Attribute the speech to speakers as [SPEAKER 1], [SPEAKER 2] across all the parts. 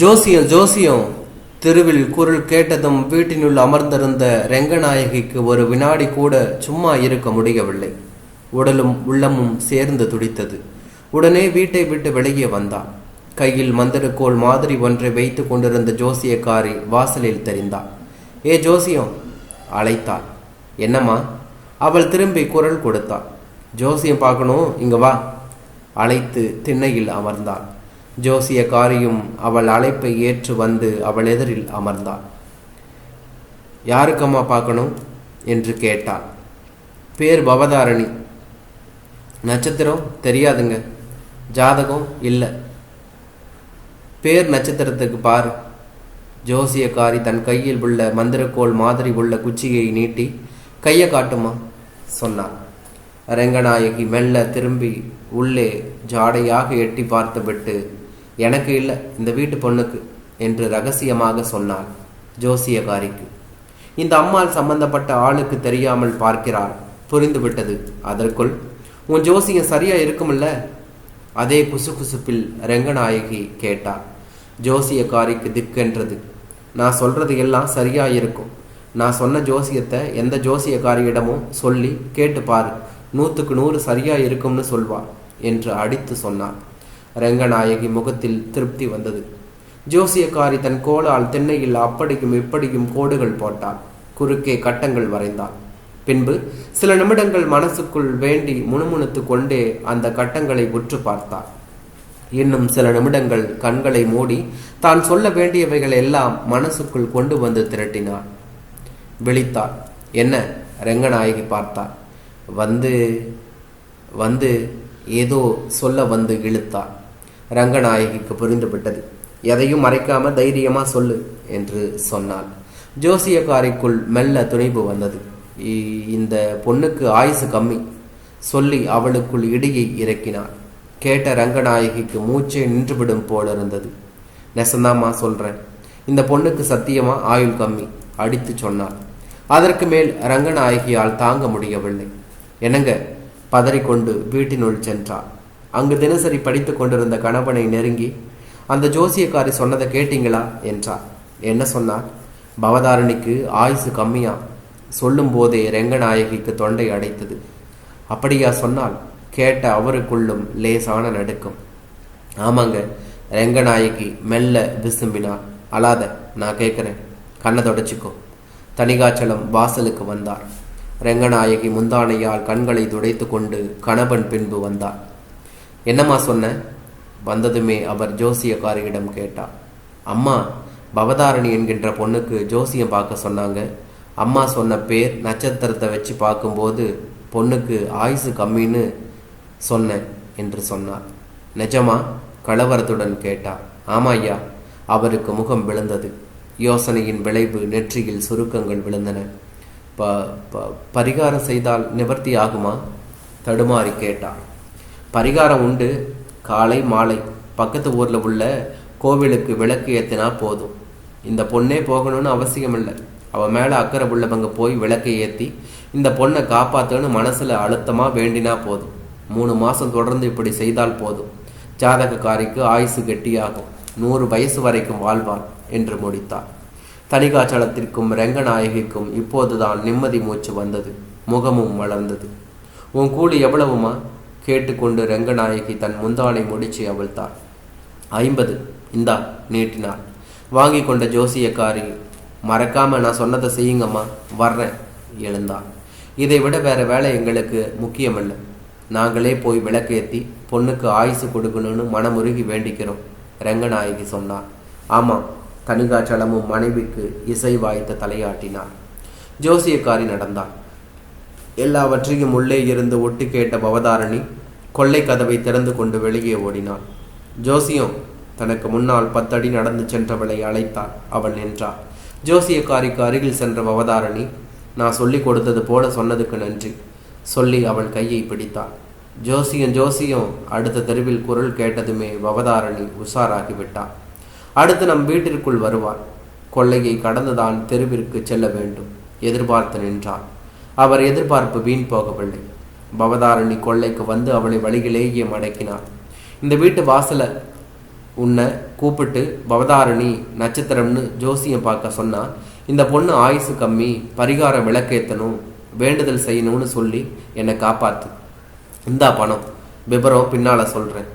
[SPEAKER 1] ஜோசியம் ஜோசியம் தெருவில் குரல் கேட்டதும் வீட்டினுள் அமர்ந்திருந்த ரெங்கநாயகிக்கு ஒரு வினாடி கூட சும்மா இருக்க முடியவில்லை. உடலும் உள்ளமும் சேர்ந்து துடித்தது. உடனே வீட்டை விட்டு வெளியே வந்தாள் கையில் மந்திரக்கோள் மாதிரி ஒன்றை வைத்து கொண்டிருந்த ஜோசியக்காரி வாசலில் தெரிந்தாள் ஏ ஜோசியம் அழைத்தாள். என்னம்மா? அவள் திரும்பி குரல் கொடுத்தாள். ஜோசியம் பார்க்கணும் இங்க வா அழைத்து திண்ணையில் அமர்ந்தாள். ஜோசியக்காரியும் அவள் அழைப்பை ஏற்று வந்து அவள் எதிரில் அமர்ந்தாள். யாருக்கம்மா பார்க்கணும்? என்று கேட்டாள். பேர் பவதாரணி. நட்சத்திரம்? தெரியாதுங்க. ஜாதகம்? இல்லை. பேர் நட்சத்திரத்துக்கு பாரு. ஜோசியக்காரி தன் கையில் உள்ள மந்திரக்கோள் மாதிரி உள்ள குச்சியை நீட்டி கையை காட்டுமா? சொன்னார் ரெங்கநாயகி மெல்ல திரும்பி உள்ளே ஜாடையாக எட்டி பார்த்துவிட்டு எனக்கு இல்லை இந்த வீட்டு பொண்ணுக்கு என்று ரகசியமாக சொன்னாள் ஜோசியகாரிக்கு. இந்த அம்மாள் சம்பந்தப்பட்ட ஆளுக்கு தெரியாமல் பார்க்கிறாள். புரிந்துவிட்டது. அதற்குள் உன் ஜோசியம் சரியா இருக்கும்ல அதே குசுகுசுப்பில் ரெங்கநாயகி கேட்டாள் ஜோசியக்காரிக்கு திக்கென்றது. நான் சொல்றது எல்லாம் சரியா இருக்கும். நான் சொன்ன ஜோசியத்தை எந்த ஜோசியக்காரியிடமும் சொல்லி கேட்டு பாரு நூற்றுக்கு நூறு சரியா இருக்கும்னு சொல்வாள் என்று அடித்து சொன்னார் ரெங்கநாயகி முகத்தில் திருப்தி வந்தது. ஜோசியக்காரி தன் கோலால் திண்ணையில் அப்படியும் இப்படியும் கோடுகள் போட்டாள். குறுக்கே கட்டங்கள் வரைந்தாள். பின்பு சில நிமிடங்கள் மனசுக்குள் வேண்டி முணுமுணுத்து கொண்டே அந்த கட்டங்களை உற்று பார்த்தாள். இன்னும் சில நிமிடங்கள் கண்களை மூடி தான் சொல்ல வேண்டியவைகள் எல்லாம் மனசுக்குள் கொண்டு வந்து திரட்டினாள். விழித்தாள். என்ன? ரெங்கநாயகி பார்த்தாள். வந்து வந்து ஏதோ சொல்ல வந்து இழுத்தாள். ரங்கநாயகிக்கு புரிந்துவிட்டது. எதையும் மறைக்காம தைரியமா சொல்லு என்று சொன்னாள். ஜோசியக்காரிக்குள் மெல்ல துணிவு வந்தது. இந்த பொண்ணுக்கு ஆயுசு கம்மி. சொல்லி அவளுக்குள் இடியை இறக்கினாள். கேட்ட ரங்கநாயகிக்கு மூச்சே நின்றுவிடும் போல இருந்தது நெசந்தாமா சொல்றேன் இந்த பொண்ணுக்கு சத்தியமா ஆயுள் கம்மி? அடித்து சொன்னாள். அதற்கு மேல் ரங்கநாயகியால் தாங்க முடியவில்லை. என்னங்க? பதறிக்கொண்டு வீட்டினுள் சென்றாள். அங்கு தினசரி படித்து கொண்டிருந்த கணவனை நெருங்கி அந்த ஜோசியக்காரி சொன்னதை கேட்டீங்களா? என்றார். என்ன சொன்னார்? பவதாரணிக்கு ஆயுசு கம்மியா. சொல்லும் போதே ரெங்கநாயகிக்கு தொண்டை அடைத்தது. அப்படியா? சொன்னால் கேட்ட அவருக்குள்ளும் லேசான நடுக்கம். ஆமாங்க ரெங்கநாயகி மெல்ல விசும்பினார். அழாத நான் கேட்குறேன். கண்ணை தொடச்சிக்கோ. தனிகாச்சலம் வாசலுக்கு வந்தார். ரெங்கநாயகி முந்தானையால் கண்களை துடைத்து கொண்டு கணவன் பின்பு வந்தார். என்னம்மா சொன்ன? வந்ததுமே அவர் ஜோசியக்காரியிடம் கேட்டார் அம்மா பவதாரணி என்கின்ற பொண்ணுக்கு ஜோசியம் பார்க்க சொன்னாங்க. அம்மா சொன்ன பேர் நட்சத்திரத்தை வச்சு பார்க்கும்போது பொண்ணுக்கு ஆயுசு கம்மின்னு சொன்னேன் என்று சொன்னார். நிஜமா? கலவரத்துடன் கேட்டார் ஆமா ஐயா அவருக்கு முகம் விழுந்தது. யோசனையின் விளைவு நெற்றியில் சுருக்கங்கள் விழுந்தன. ப ப- பரிகாரம் செய்தால் நிவர்த்தி ஆகுமா தடுமாறி கேட்டார் பரிகாரம் உண்டு. காலை மாலை. பக்கத்து ஊரில் உள்ள கோவிலுக்கு விளக்கு ஏற்றினா போதும். இந்த பொண்ணே போகணும்னு அவசியம் இல்லை அவ மேலே அக்கறை உள்ளவங்க போய் விளக்கை ஏற்றி இந்த பொண்ணை காப்பாற்றுன்னு மனசில் அழுத்தமாக வேண்டினா போதும். மூணு மாதம் தொடர்ந்து இப்படி செய்தால் போதும். ஜாதகக்காரிக்கு ஆயுசு கெட்டியாகும். நூறு வயசு வரைக்கும் வாழ்வாள் என்று முடித்தார் தணிகாச்சலத்திற்கும் ரெங்கநாயகிக்கும் இப்போதுதான் நிம்மதி மூச்சு வந்தது. முகமும் வளர்ந்தது. உன் கூலி எவ்வளவுமா? கேட்டுக்கொண்டு ரெங்கநாயகி தன் முந்தானை முடிச்சு அவிழ்த்தாள். ஐம்பது. இந்தா நீட்டினாள். வாங்கி கொண்ட ஜோசியக்காரி மறக்காம நான் சொன்னதை செய்யுங்கம்மா வர்றேன் எழுந்தாள். இதை விட வேற வேலை எங்களுக்கு முக்கியமல்ல. நாங்களே போய் விளக்கேத்தி பொண்ணுக்கு ஆயுசு கொடுக்கணும்னு மனமுருகி வேண்டிக்கிறோம் ரெங்கநாயகி சொன்னார் ஆமாம் தணிகாச்சலமும் மனைவிக்கு இசை வாய்த்த தலையாட்டினார் ஜோசியக்காரி நடந்தாள். எல்லாவற்றையும் உள்ளே இருந்து ஒட்டு கேட்ட பவதாரணி கொள்ளை கதவை திறந்து கொண்டு வெளியே ஓடினாள். ஜோசியம் தனக்கு முன்னால் பத்தடி நடந்து சென்றவளை அழைத்தாள். அவள் நின்றாள். ஜோசியக்காரிக்கு அருகில் சென்ற பவதாரணி நான் சொல்லி கொடுத்தது போல சொன்னதுக்கு நன்றி சொல்லி அவள் கையை பிடித்தாள். ஜோசியம் ஜோசியம் அடுத்த தெருவில் குரல் கேட்டதுமே பவதாரணி உஷாராகிவிட்டாள். அடுத்து நம் வீட்டிற்குள் வருவாள். கொள்ளையை கடந்துதான் தெருவிற்கு செல்ல வேண்டும். எதிர்பார்த்து நின்றாள். அவர் எதிர்பார்ப்பு வீண் போகவில்லை. பவதாரணி கொள்ளைக்கு வந்து அவளை வழியிலேயே மடக்கினாள் இந்த வீட்டு வாசல உன்னை கூப்பிட்டு பவதாரணி நட்சத்திரம்னு ஜோசியம் பார்க்க சொன்னா இந்த பொண்ணு ஆயுசு கம்மி பரிகாரம் விளக்கேற்றணும் வேண்டுதல் செய்யணும்னு சொல்லி என்னை காப்பாத்து. இந்தா பணம் விபரம் பின்னால் சொல்கிறேன்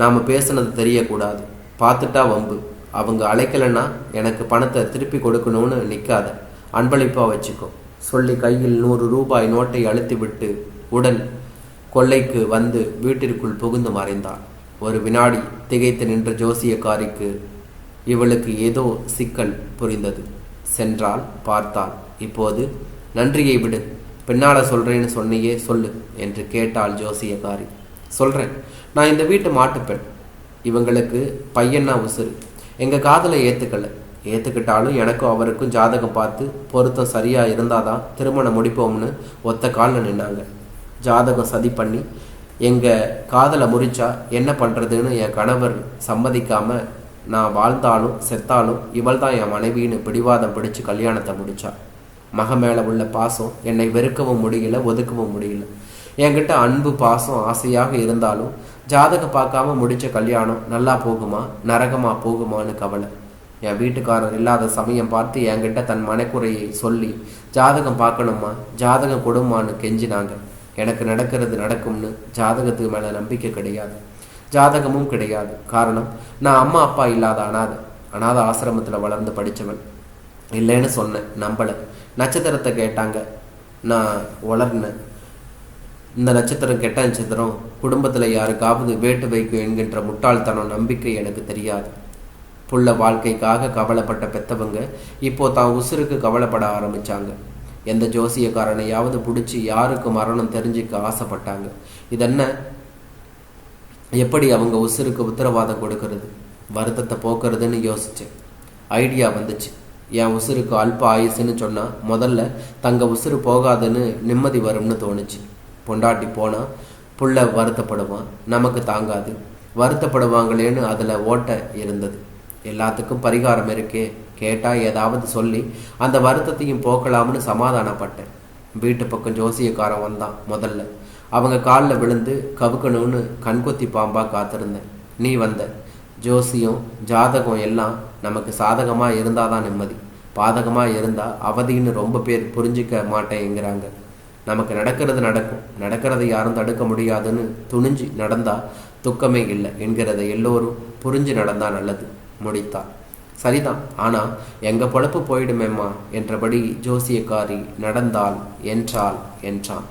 [SPEAKER 1] நாம் பேசுனது தெரியக்கூடாது. பார்த்துட்டா வம்பு. அவங்க அழைக்கலைன்னா எனக்கு பணத்தை திருப்பி கொடுக்கணும்னு நிற்காத அன்பளிப்பாக வச்சுக்கோ. சொல்லி கையில் நூறு ரூபாய் நோட்டை அழுத்திவிட்டு உடன் கொள்ளைக்கு வந்து வீட்டிற்குள் புகுந்து மறைந்தாள் ஒரு வினாடி திகைத்து நின்ற ஜோசியக்காரிக்கு இவளுக்கு ஏதோ சிக்கல் புரிந்தது. சென்றால் பார்த்தாள் இப்போது நன்றியை விடு. பின்னால சொல்றேன்னு சொன்னியே சொல்லு என்று கேட்டாள் ஜோசியக்காரி. சொல்றேன். நான் இந்த வீட்டு மாட்டுப்பெண். இவங்களுக்கு பையன்னா உசுறு. எங்க காதலை ஏத்துக்கல. ஏற்றுக்கிட்டாலும் எனக்கும் அவருக்கும் ஜாதகம் பார்த்து பொருத்தம் சரியா இருந்தாதான் திருமணம் முடிப்போம்னு ஒத்த காலில் நின்னாங்க. ஜாதகம் சதி பண்ணி எங்கள் காதலை முறிச்சா என்ன பண்ணுறதுன்னு என் கணவர் சம்மதிக்காமல் நான் வாழ்ந்தாலும் செத்தாலும் இவள் தான் என் மனைவின்னு பிடிவாதம் பிடிச்சு கல்யாணத்தை முடித்தா மக மேலே உள்ள பாசம் என்னை வெறுக்கவும் முடியல ஒதுக்கவும் முடியல. என்கிட்ட அன்பு பாசம் ஆசையாக இருந்தாலும் ஜாதகம் பார்க்காம முடித்த கல்யாணம் நல்லா போகுமா நரகமாக போகுமான்னு கவலை. என் வீட்டுக்காரர் இல்லாத சமயம் பார்த்து என்கிட்ட தன் மனக்குறையை சொல்லி ஜாதகம் பார்க்கணுமா? ஜாதகம் கொடுமான்னு கெஞ்சினாங்க. எனக்கு நடக்கிறது நடக்கும்னு ஜாதகத்துக்கு மேலே நம்பிக்கை கிடையாது. ஜாதகமும் கிடையாது. காரணம் நான் அம்மா அப்பா இல்லாத அனாதை. அனாத ஆசிரமத்தில் வளர்ந்து படித்தவன் இல்லைன்னு சொன்னேன். நம்பலை. நட்சத்திரத்தை கேட்டாங்க. நான் வளர்னேன் இந்த நட்சத்திரம் கெட்ட நட்சத்திரம். குடும்பத்தில் யாருக்காவது வேட்டு வைக்கும் என்கின்ற முட்டாள்தனம் நம்பிக்கை எனக்கு தெரியாது. புள்ள வாழ்க்கைக்காக கவலைப்பட்ட பெத்தவங்க இப்போ தான் உசுருக்கு கவலைப்பட ஆரம்பிச்சாங்க. எந்த ஜோசியக்காரனையாவது பிடிச்சி யாருக்கு மரணம் தெரிஞ்சுக்க ஆசைப்பட்டாங்க. இதென்ன? எப்படி அவங்க உசுருக்கு உத்தரவாதம் கொடுக்கறது? வருத்தத்தை போக்குறதுன்னு யோசிச்சேன். ஐடியா வந்துச்சு. என் உசுருக்கு அல்ப ஆயுசுன்னு சொன்னால் முதல்ல தங்க உசுறு போகாதுன்னு நிம்மதி வரும்னு தோணுச்சு. பொண்டாட்டி போனால் புள்ள வருத்தப்படுவான். நமக்கு தாங்காது. வருத்தப்படுவாங்களேன்னு அதில் ஓட்ட இருந்தது. எல்லாத்துக்கும் பரிகாரம் இருக்கே. கேட்டால் ஏதாவது சொல்லி அந்த வருத்தத்தையும் போக்கலாம்னு சமாதானப்பட்டேன். வீட்டு பக்கம் ஜோசியக்காரன் வந்தான் முதல்ல. அவங்க காலில் விழுந்து கவுக்கணும்னு கண்கொத்தி பாம்பாக காத்திருந்தேன். நீ வந்த. ஜோசியம் ஜாதகம் எல்லாம் நமக்கு சாதகமாக இருந்தால் தான் நிம்மதி. பாதகமாக இருந்தால் அவதின்னு ரொம்ப பேர் புரிஞ்சிக்க மாட்டேங்கிறாங்க. நமக்கு நடக்கிறது நடக்கும். நடக்கிறதை யாரும் தடுக்க முடியாதுன்னு துணிஞ்சு நடந்தால் துக்கமே இல்லை என்கிறத எல்லோரும் புரிஞ்சு நடந்தால் நல்லது. முடித்தார். சரிதான் ஆனால் எங்க பொழப்பு போயிடுமேம்மா என்றபடி ஜோசியக்காரி நடந்தாள் என்றாள் என்றான்.